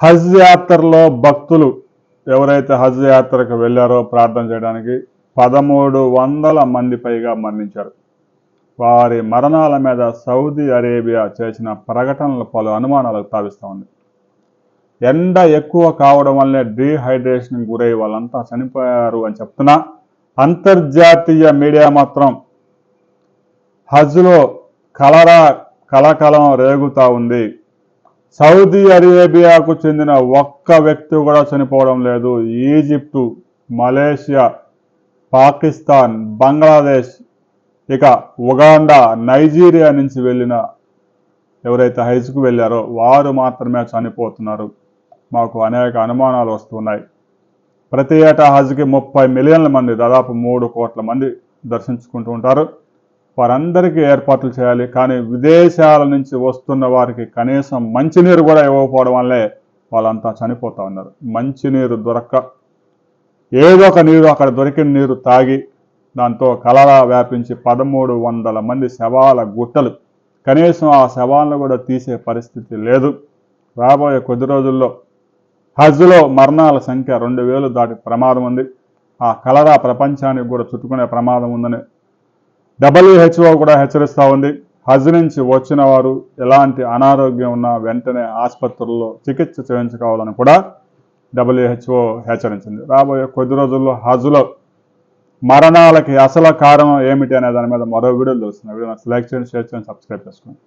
హజ్ యాత్రలో భక్తులు ఎవరైతే హజ్ యాత్రకు వెళ్ళారో ప్రార్థన చేయడానికి పదమూడు వందల మంది పైగా మరణించారు. వారి మరణాల మీద సౌదీ అరేబియా చేసిన ప్రకటనలు పలు అనుమానాలకు తావిస్తూ ఉంది. ఎండ ఎక్కువ కావడం వల్లే డీహైడ్రేషన్ గురై వాళ్ళంతా చనిపోయారు అని చెప్తున్నా అంతర్జాతీయ మీడియా మాత్రం హజ్లో కలరా కలకలం రేగుతా ఉంది. సౌదీ అరేబియాకు చెందిన ఒక్క వ్యక్తి కూడా చనిపోవడం లేదు. ఈజిప్టు మలేషియా పాకిస్తాన్ బంగ్లాదేశ్ ఇక ఉగాండా నైజీరియా నుంచి వెళ్ళిన ఎవరైతే హైజ్కు వెళ్ళారో వారు మాత్రమే చనిపోతున్నారు. మాకు అనేక అనుమానాలు వస్తున్నాయి. ప్రతి ఏటా హజ్కి ముప్పై మిలియన్ల మంది దాదాపు మూడు కోట్ల మంది దర్శించుకుంటూ ఉంటారు. వారందరికీ ఏర్పాట్లు చేయాలి. కానీ విదేశాల నుంచి వస్తున్న వారికి కనీసం మంచినీరు కూడా ఇవ్వకపోవడం వల్లే వాళ్ళంతా చనిపోతూ ఉన్నారు. మంచినీరు దొరక్క ఏదో ఒక నీరు అక్కడ దొరికిన నీరు తాగి దాంతో కలరా వ్యాపించి పదమూడు వందల మంది శవాల గుట్టలు. కనీసం ఆ శవాలను కూడా తీసే పరిస్థితి లేదు. రాబోయే కొద్ది రోజుల్లో హజ్లో మరణాల సంఖ్య రెండు వేలు దాటి ప్రమాదం ఉంది. ఆ కలరా ప్రపంచానికి కూడా చుట్టుకునే ప్రమాదం ఉందని డబ్ల్యూహెచ్ఓ కూడా హెచ్చరిస్తూ ఉంది. హజ్ నుంచి వచ్చిన వారు ఎలాంటి అనారోగ్యం ఉన్నా వెంటనే ఆసుపత్రుల్లో చికిత్స చేయించుకోవాలని కూడా డబ్ల్యూహెచ్ఓ హెచ్చరించింది. రాబోయే కొద్ది రోజుల్లో హజ్లో మరణాలకి అసలు కారణం ఏమిటి అనే దాని మీద మరో వీడియోలు తెలుస్తున్నాయి. వీడియో లైక్ చేయండి షేర్ చేయండి సబ్స్క్రైబ్ చేసుకోండి.